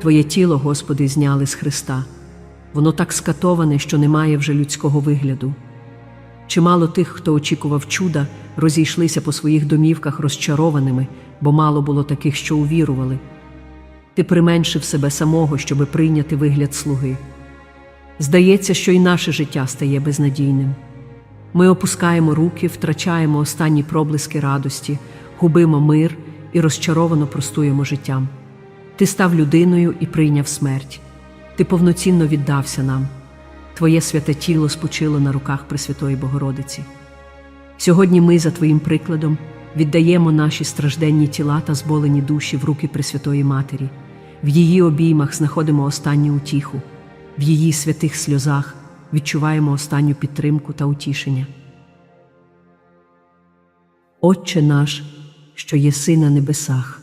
Твоє тіло, Господи, зняли з Христа. Воно так скатоване, що не має вже людського вигляду. Чимало тих, хто очікував чуда, розійшлися по своїх домівках розчарованими, бо мало було таких, що увірували. Ти применшив себе самого, щоби прийняти вигляд слуги. Здається, що і наше життя стає безнадійним. Ми опускаємо руки, втрачаємо останні проблиски радості, губимо мир і розчаровано простуємо життям. Ти став людиною і прийняв смерть. Ти повноцінно віддався нам. Твоє святе тіло спочило на руках Пресвятої Богородиці. Сьогодні ми, за Твоїм прикладом, віддаємо наші стражденні тіла та зболені душі в руки Пресвятої Матері. В її обіймах знаходимо останню утіху, в її святих сльозах відчуваємо останню підтримку та утішення. Отче наш, що єси на небесах,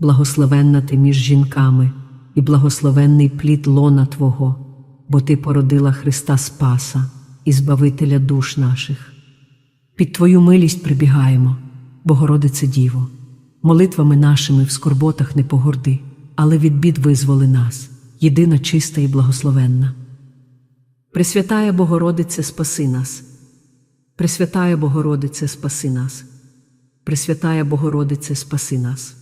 благословенна ти між жінками, і благословенний плід лона Твого, бо Ти породила Христа Спаса і Збавителя душ наших. Під Твою милість прибігаємо, Богородице Діво, молитвами нашими в скорботах не погорди, але від бід визволи нас, єдина чиста і благословенна. Пресвятая Богородице, спаси нас. Пресвятая Богородице, спаси нас. Пресвятая Богородице, спаси нас.